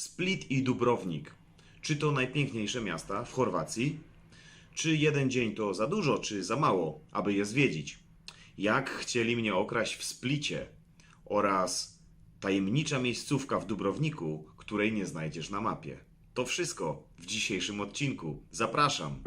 Split i Dubrownik. Czy to najpiękniejsze miasta w Chorwacji? Czy jeden dzień to za dużo, czy za mało, aby je zwiedzić? Jak chcieli mnie okraść w Splicie? Oraz tajemnicza miejscówka w Dubrowniku, której nie znajdziesz na mapie. To wszystko w dzisiejszym odcinku. Zapraszam!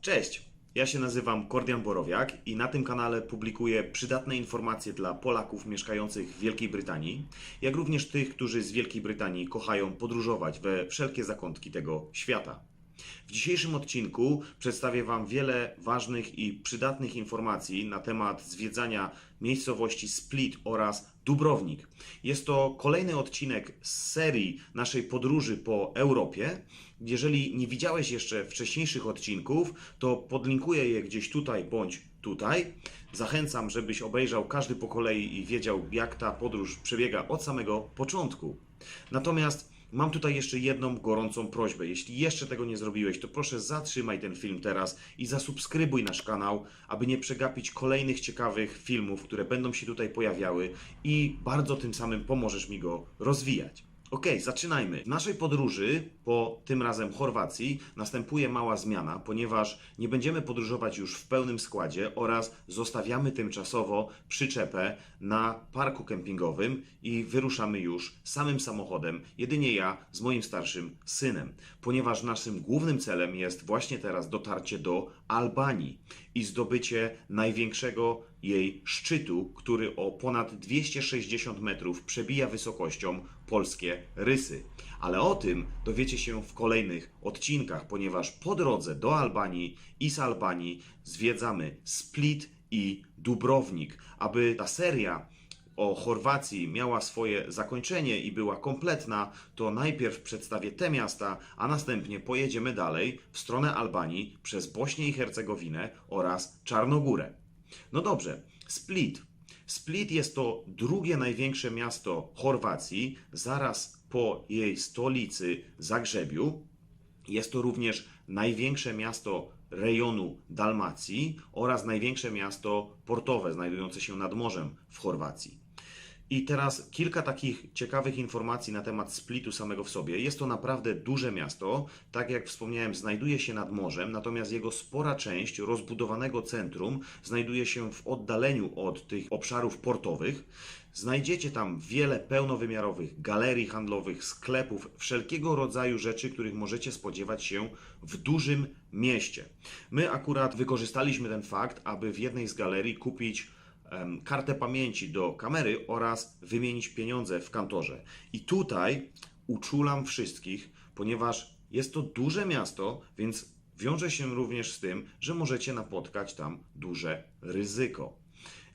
Cześć! Ja się nazywam Kordian Borowiak i na tym kanale publikuję przydatne informacje dla Polaków mieszkających w Wielkiej Brytanii, jak również tych, którzy z Wielkiej Brytanii kochają podróżować we wszelkie zakątki tego świata. W dzisiejszym odcinku przedstawię Wam wiele ważnych i przydatnych informacji na temat zwiedzania miejscowości Split oraz Dubrownik. Jest to kolejny odcinek z serii naszej podróży po Europie. Jeżeli nie widziałeś jeszcze wcześniejszych odcinków, to podlinkuję je gdzieś tutaj bądź tutaj. Zachęcam, żebyś obejrzał każdy po kolei i wiedział, jak ta podróż przebiega od samego początku. Natomiast Mam tutaj jeszcze jedną gorącą prośbę. Jeśli jeszcze tego nie zrobiłeś, to proszę zatrzymaj ten film teraz i zasubskrybuj nasz kanał, aby nie przegapić kolejnych ciekawych filmów, które będą się tutaj pojawiały i bardzo tym samym pomożesz mi go rozwijać. Ok, zaczynajmy. W naszej podróży po tym razem Chorwacji następuje mała zmiana, ponieważ nie będziemy podróżować już w pełnym składzie oraz zostawiamy tymczasowo przyczepę na parku kempingowym i wyruszamy już samym samochodem, jedynie ja z moim starszym synem, ponieważ naszym głównym celem jest właśnie teraz dotarcie do Albanii i zdobycie największego jej szczytu, który o ponad 260 metrów przebija wysokością polskie rysy. Ale o tym dowiecie się w kolejnych odcinkach, ponieważ po drodze do Albanii i z Albanii zwiedzamy Split i Dubrownik, aby ta seria o Chorwacji miała swoje zakończenie i była kompletna, to najpierw przedstawię te miasta, a następnie pojedziemy dalej w stronę Albanii przez Bośnię i Hercegowinę oraz Czarnogórę. No dobrze, Split. Split jest to drugie największe miasto Chorwacji, zaraz po jej stolicy Zagrzebiu. Jest to również największe miasto rejonu Dalmacji oraz największe miasto portowe znajdujące się nad morzem w Chorwacji. I teraz kilka takich ciekawych informacji na temat Splitu samego w sobie. Jest to naprawdę duże miasto, tak jak wspomniałem, znajduje się nad morzem, natomiast jego spora część rozbudowanego centrum znajduje się w oddaleniu od tych obszarów portowych. Znajdziecie tam wiele pełnowymiarowych galerii handlowych, sklepów, wszelkiego rodzaju rzeczy, których możecie spodziewać się w dużym mieście. My akurat wykorzystaliśmy ten fakt, aby w jednej z galerii kupić kartę pamięci do kamery oraz wymienić pieniądze w kantorze. I tutaj uczulam wszystkich, ponieważ jest to duże miasto, więc wiąże się również z tym, że możecie napotkać tam duże ryzyko.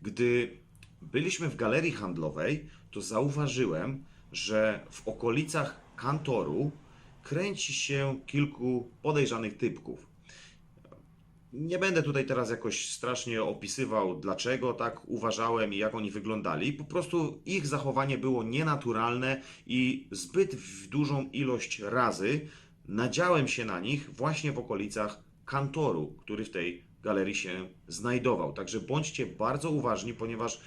Gdy byliśmy w galerii handlowej, to zauważyłem, że w okolicach kantoru kręci się kilku podejrzanych typków. Nie będę tutaj teraz jakoś strasznie opisywał, dlaczego tak uważałem i jak oni wyglądali. Po prostu ich zachowanie było nienaturalne i zbyt dużą ilość razy nadziałem się na nich właśnie w okolicach kantoru, który w tej galerii się znajdował. Także bądźcie bardzo uważni, ponieważ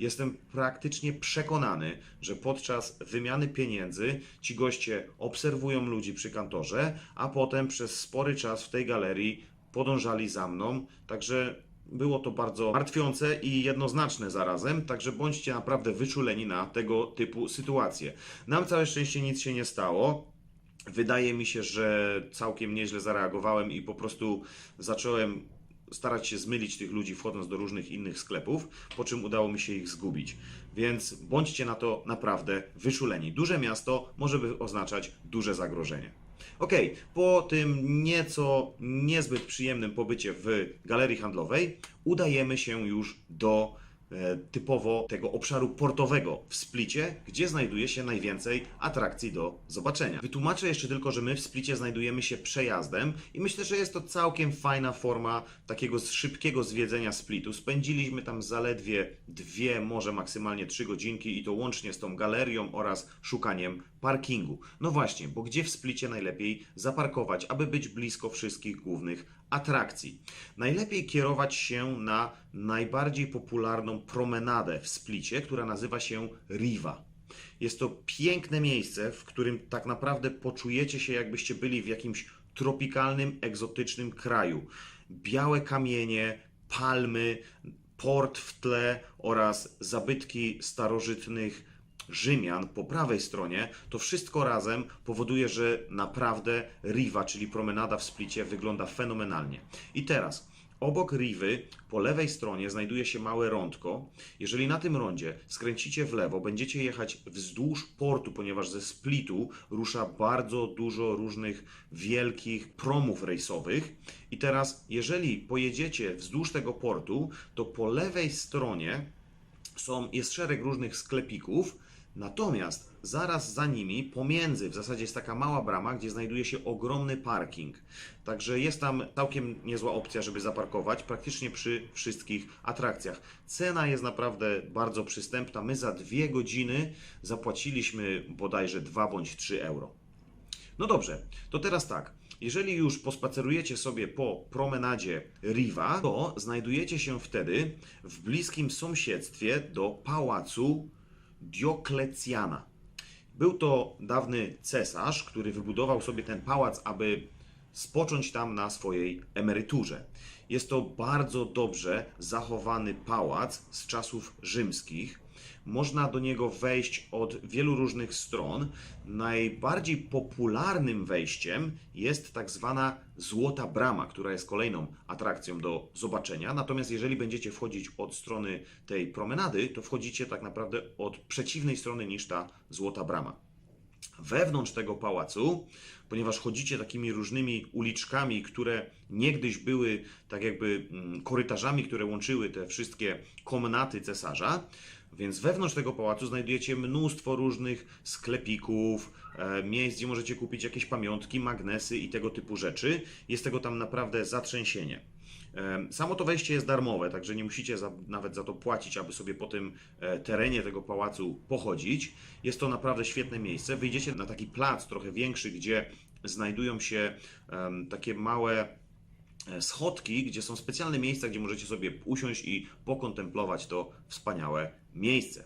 Jestem praktycznie przekonany, że podczas wymiany pieniędzy ci goście obserwują ludzi przy kantorze, a potem przez spory czas w tej galerii podążali za mną. Także było to bardzo martwiące i jednoznaczne zarazem, także bądźcie naprawdę wyczuleni na tego typu sytuacje. Nam całe szczęście nic się nie stało. Wydaje mi się, że całkiem nieźle zareagowałem i po prostu zacząłem starać się zmylić tych ludzi wchodząc do różnych innych sklepów, po czym udało mi się ich zgubić. Więc bądźcie na to naprawdę wyczuleni. Duże miasto może by oznaczać duże zagrożenie. Ok, po tym nieco niezbyt przyjemnym pobycie w galerii handlowej, udajemy się już do typowo tego obszaru portowego w Splicie, gdzie znajduje się najwięcej atrakcji do zobaczenia. Wytłumaczę jeszcze tylko, że my w Splicie znajdujemy się przejazdem i myślę, że jest to całkiem fajna forma takiego szybkiego zwiedzenia Splitu. Spędziliśmy tam zaledwie dwie, może maksymalnie trzy godzinki i to łącznie z tą galerią oraz szukaniem parkingu. No właśnie, bo gdzie w Splicie najlepiej zaparkować, aby być blisko wszystkich głównych atrakcji. Najlepiej kierować się na najbardziej popularną promenadę w Splicie, która nazywa się Riva. Jest to piękne miejsce, w którym tak naprawdę poczujecie się, jakbyście byli w jakimś tropikalnym, egzotycznym kraju. Białe kamienie, palmy, port w tle oraz zabytki starożytnych Rzymian po prawej stronie, to wszystko razem powoduje, że naprawdę Riva, czyli promenada w Splicie, wygląda fenomenalnie. I teraz, obok Rivy, po lewej stronie znajduje się małe rądko. Jeżeli na tym rondzie skręcicie w lewo, będziecie jechać wzdłuż portu, ponieważ ze Splitu rusza bardzo dużo różnych wielkich promów rejsowych. I teraz, jeżeli pojedziecie wzdłuż tego portu, to po lewej stronie są, jest szereg różnych sklepików, natomiast zaraz za nimi, pomiędzy, w zasadzie jest taka mała brama, gdzie znajduje się ogromny parking. Także jest tam całkiem niezła opcja, żeby zaparkować praktycznie przy wszystkich atrakcjach. Cena jest naprawdę bardzo przystępna. My za dwie godziny zapłaciliśmy bodajże 2 bądź 3 euro. No dobrze, to teraz tak. Jeżeli już pospacerujecie sobie po promenadzie Riva, to znajdujecie się wtedy w bliskim sąsiedztwie do pałacu Dioklecjana. Był to dawny cesarz, który wybudował sobie ten pałac, aby spocząć tam na swojej emeryturze. Jest to bardzo dobrze zachowany pałac z czasów rzymskich. Można do niego wejść od wielu różnych stron. Najbardziej popularnym wejściem jest tak zwana Złota Brama, która jest kolejną atrakcją do zobaczenia. Natomiast jeżeli będziecie wchodzić od strony tej promenady, to wchodzicie tak naprawdę od przeciwnej strony niż ta Złota Brama wewnątrz tego pałacu, ponieważ chodzicie takimi różnymi uliczkami, które niegdyś były tak jakby mm, korytarzami, które łączyły te wszystkie komnaty cesarza. Więc wewnątrz tego pałacu znajdujecie mnóstwo różnych sklepików, e, miejsc, gdzie możecie kupić jakieś pamiątki, magnesy i tego typu rzeczy. Jest tego tam naprawdę zatrzęsienie. Samo to wejście jest darmowe, także nie musicie za, nawet za to płacić, aby sobie po tym e, terenie tego pałacu pochodzić. Jest to naprawdę świetne miejsce. Wyjdziecie na taki plac trochę większy, gdzie znajdują się takie małe e, schodki, gdzie są specjalne miejsca, gdzie możecie sobie usiąść i pokontemplować to wspaniałe miejsce.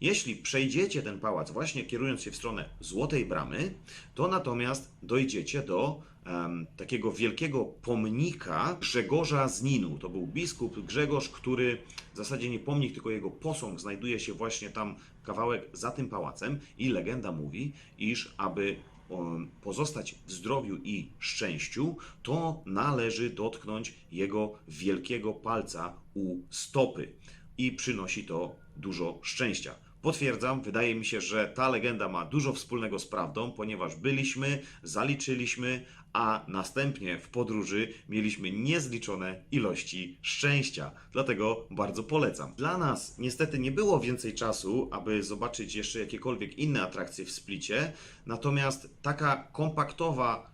Jeśli przejdziecie ten pałac właśnie kierując się w stronę Złotej Bramy, to natomiast dojdziecie do em, takiego wielkiego pomnika Grzegorza z Ninu. To był biskup Grzegorz, który w zasadzie nie pomnik, tylko jego posąg znajduje się właśnie tam kawałek za tym pałacem i legenda mówi, iż aby um, pozostać w zdrowiu i szczęściu, to należy dotknąć jego wielkiego palca u stopy i przynosi to dużo szczęścia. Potwierdzam, wydaje mi się, że ta legenda ma dużo wspólnego z prawdą, ponieważ byliśmy, zaliczyliśmy, a następnie w podróży mieliśmy niezliczone ilości szczęścia. Dlatego bardzo polecam. Dla nas niestety nie było więcej czasu, aby zobaczyć jeszcze jakiekolwiek inne atrakcje w Splicie, natomiast taka kompaktowa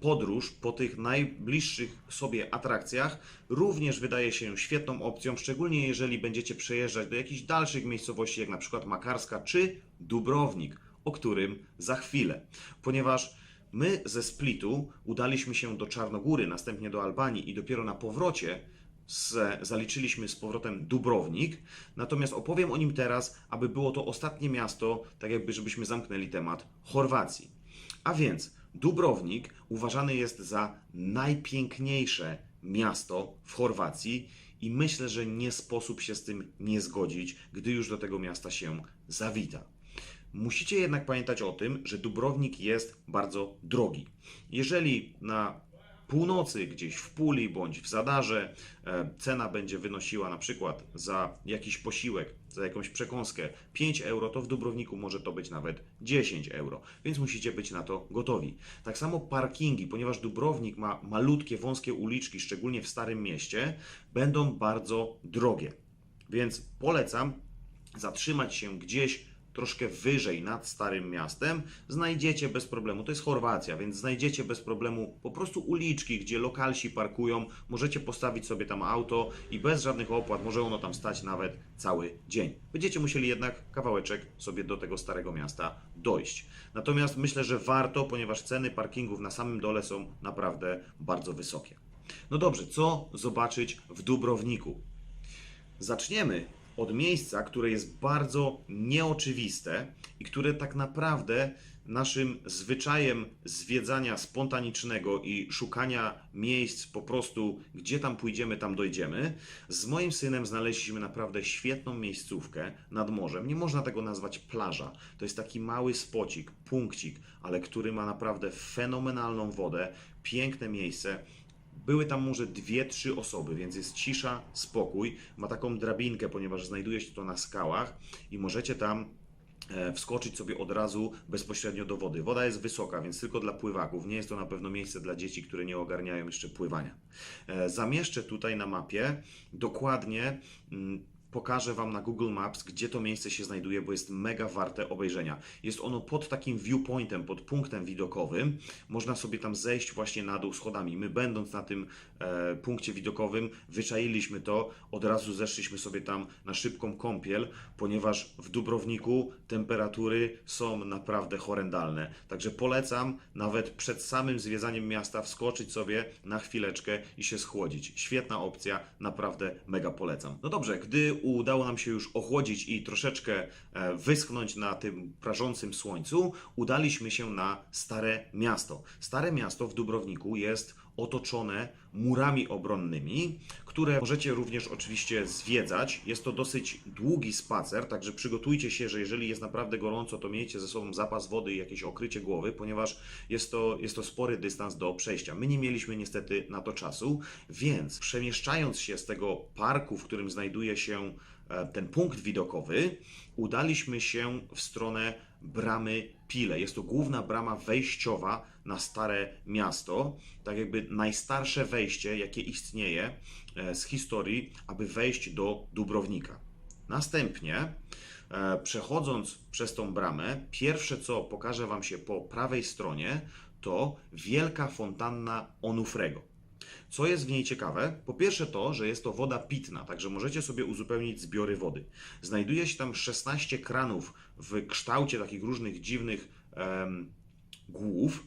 podróż po tych najbliższych sobie atrakcjach również wydaje się świetną opcją, szczególnie jeżeli będziecie przejeżdżać do jakichś dalszych miejscowości, jak na przykład Makarska czy Dubrownik, o którym za chwilę. Ponieważ my ze Splitu udaliśmy się do Czarnogóry, następnie do Albanii i dopiero na powrocie z, zaliczyliśmy z powrotem Dubrownik, natomiast opowiem o nim teraz, aby było to ostatnie miasto, tak jakby żebyśmy zamknęli temat Chorwacji. A więc Dubrownik uważany jest za najpiękniejsze miasto w Chorwacji i myślę, że nie sposób się z tym nie zgodzić, gdy już do tego miasta się zawita. Musicie jednak pamiętać o tym, że Dubrownik jest bardzo drogi. Jeżeli na północy, gdzieś w Puli bądź w Zadarze, e, cena będzie wynosiła na przykład za jakiś posiłek, za jakąś przekąskę 5 euro, to w Dubrowniku może to być nawet 10 euro, więc musicie być na to gotowi. Tak samo parkingi, ponieważ Dubrownik ma malutkie, wąskie uliczki, szczególnie w Starym Mieście, będą bardzo drogie. Więc polecam zatrzymać się gdzieś troszkę wyżej nad Starym Miastem, znajdziecie bez problemu, to jest Chorwacja, więc znajdziecie bez problemu po prostu uliczki, gdzie lokalsi parkują, możecie postawić sobie tam auto i bez żadnych opłat może ono tam stać nawet cały dzień. Będziecie musieli jednak kawałeczek sobie do tego Starego Miasta dojść. Natomiast myślę, że warto, ponieważ ceny parkingów na samym dole są naprawdę bardzo wysokie. No dobrze, co zobaczyć w Dubrowniku? Zaczniemy od miejsca, które jest bardzo nieoczywiste i które tak naprawdę naszym zwyczajem zwiedzania spontanicznego i szukania miejsc po prostu, gdzie tam pójdziemy, tam dojdziemy. Z moim synem znaleźliśmy naprawdę świetną miejscówkę nad morzem. Nie można tego nazwać plaża. To jest taki mały spocik, punkcik, ale który ma naprawdę fenomenalną wodę, piękne miejsce. Były tam może dwie, trzy osoby, więc jest cisza, spokój. Ma taką drabinkę, ponieważ znajduje się to na skałach i możecie tam e, wskoczyć sobie od razu bezpośrednio do wody. Woda jest wysoka, więc tylko dla pływaków. Nie jest to na pewno miejsce dla dzieci, które nie ogarniają jeszcze pływania. E, Zamieszczę tutaj na mapie dokładnie. Pokażę Wam na Google Maps, gdzie to miejsce się znajduje, bo jest mega warte obejrzenia. Jest ono pod takim viewpointem, pod punktem widokowym. Można sobie tam zejść właśnie na dół schodami. My, będąc na tym e, punkcie widokowym, wyczailiśmy to. Od razu zeszliśmy sobie tam na szybką kąpiel, ponieważ w Dubrowniku temperatury są naprawdę horrendalne. Także polecam nawet przed samym zwiedzaniem miasta wskoczyć sobie na chwileczkę i się schłodzić. Świetna opcja, naprawdę mega polecam. No dobrze, gdy udało nam się już ochłodzić i troszeczkę e, wyschnąć na tym prażącym słońcu, udaliśmy się na Stare Miasto. Stare Miasto w Dubrowniku jest otoczone murami obronnymi, które możecie również oczywiście zwiedzać. Jest to dosyć długi spacer, także przygotujcie się, że jeżeli jest naprawdę gorąco, to miejcie ze sobą zapas wody i jakieś okrycie głowy, ponieważ jest to, jest to spory dystans do przejścia. My nie mieliśmy niestety na to czasu, więc przemieszczając się z tego parku, w którym znajduje się ten punkt widokowy, udaliśmy się w stronę bramy Pile. Jest to główna brama wejściowa na Stare Miasto, tak jakby najstarsze wejście, jakie istnieje e, z historii, aby wejść do Dubrownika. Następnie, e, przechodząc przez tą bramę, pierwsze co pokaże Wam się po prawej stronie, to wielka fontanna Onufrego. Co jest w niej ciekawe? Po pierwsze to, że jest to woda pitna, także możecie sobie uzupełnić zbiory wody. Znajduje się tam 16 kranów w kształcie takich różnych dziwnych głów,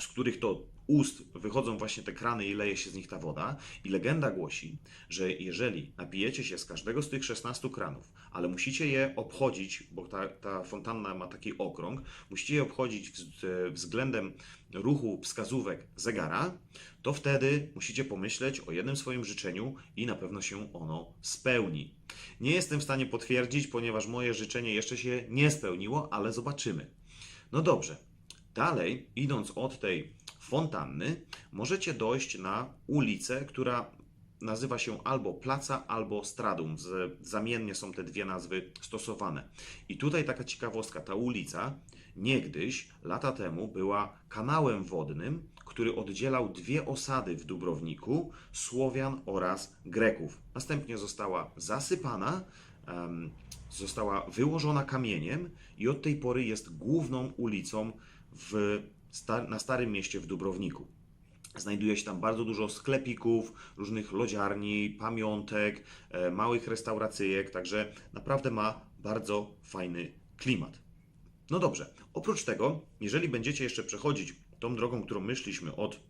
z których to ust wychodzą właśnie te krany i leje się z nich ta woda. I legenda głosi, że jeżeli napijecie się z każdego z tych 16 kranów, ale musicie je obchodzić, bo ta, ta fontanna ma taki okrąg, musicie je obchodzić wz- względem ruchu wskazówek zegara, to wtedy musicie pomyśleć o jednym swoim życzeniu i na pewno się ono spełni. Nie jestem w stanie potwierdzić, ponieważ moje życzenie jeszcze się nie spełniło, ale zobaczymy. No dobrze. Dalej, idąc od tej fontanny, możecie dojść na ulicę, która nazywa się albo Placa, albo Stradum. Zamiennie są te dwie nazwy stosowane. I tutaj taka ciekawostka, ta ulica niegdyś, lata temu, była kanałem wodnym, który oddzielał dwie osady w Dubrowniku, Słowian oraz Greków. Następnie została zasypana, została wyłożona kamieniem i od tej pory jest główną ulicą w, na Starym Mieście w Dubrowniku. Znajduje się tam bardzo dużo sklepików, różnych lodziarni, pamiątek, e, małych restauracyjek, także naprawdę ma bardzo fajny klimat. No dobrze, oprócz tego, jeżeli będziecie jeszcze przechodzić tą drogą, którą myśliśmy od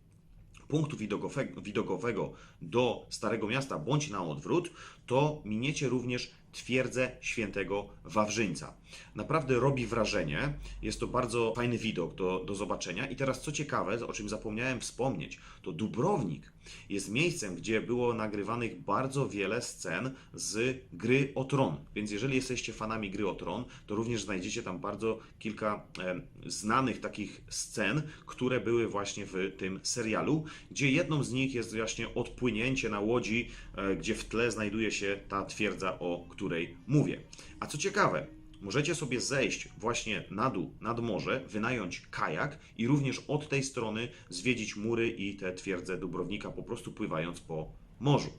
punktu widokowe- widokowego do Starego Miasta bądź na odwrót, to miniecie również twierdzę świętego Wawrzyńca. Naprawdę robi wrażenie, jest to bardzo fajny widok do, do zobaczenia. I teraz co ciekawe, o czym zapomniałem wspomnieć, to Dubrownik jest miejscem, gdzie było nagrywanych bardzo wiele scen z gry o tron. Więc jeżeli jesteście fanami gry o tron, to również znajdziecie tam bardzo kilka e, znanych takich scen, które były właśnie w tym serialu, gdzie jedną z nich jest właśnie odpłynięcie na łodzi, e, gdzie w tle znajduje się ta twierdza, o której mówię. A co ciekawe, możecie sobie zejść właśnie na dół, nad morze, wynająć kajak i również od tej strony zwiedzić mury i te twierdze Dubrownika, po prostu pływając po morzu.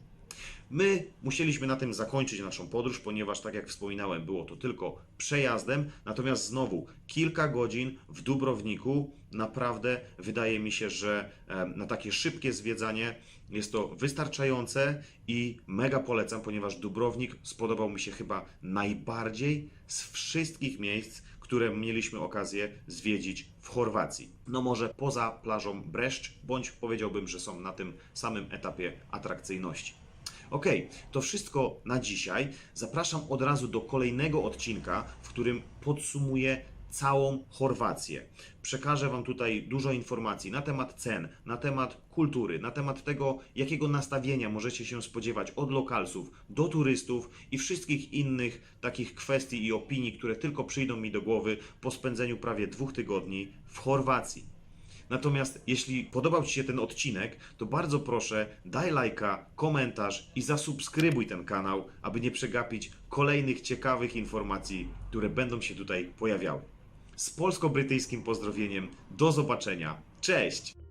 My musieliśmy na tym zakończyć naszą podróż, ponieważ, tak jak wspominałem, było to tylko przejazdem. Natomiast znowu kilka godzin w Dubrowniku naprawdę wydaje mi się, że na takie szybkie zwiedzanie jest to wystarczające i mega polecam, ponieważ Dubrownik spodobał mi się chyba najbardziej z wszystkich miejsc, które mieliśmy okazję zwiedzić w Chorwacji. No może poza plażą Breszcz, bądź powiedziałbym, że są na tym samym etapie atrakcyjności. Ok, to wszystko na dzisiaj. Zapraszam od razu do kolejnego odcinka, w którym podsumuję całą Chorwację. Przekażę Wam tutaj dużo informacji na temat cen, na temat kultury, na temat tego, jakiego nastawienia możecie się spodziewać od lokalsów do turystów i wszystkich innych takich kwestii i opinii, które tylko przyjdą mi do głowy po spędzeniu prawie dwóch tygodni w Chorwacji. Natomiast jeśli podobał Ci się ten odcinek, to bardzo proszę daj lajka, komentarz i zasubskrybuj ten kanał, aby nie przegapić kolejnych ciekawych informacji, które będą się tutaj pojawiały. Z polsko-brytyjskim pozdrowieniem, do zobaczenia, cześć!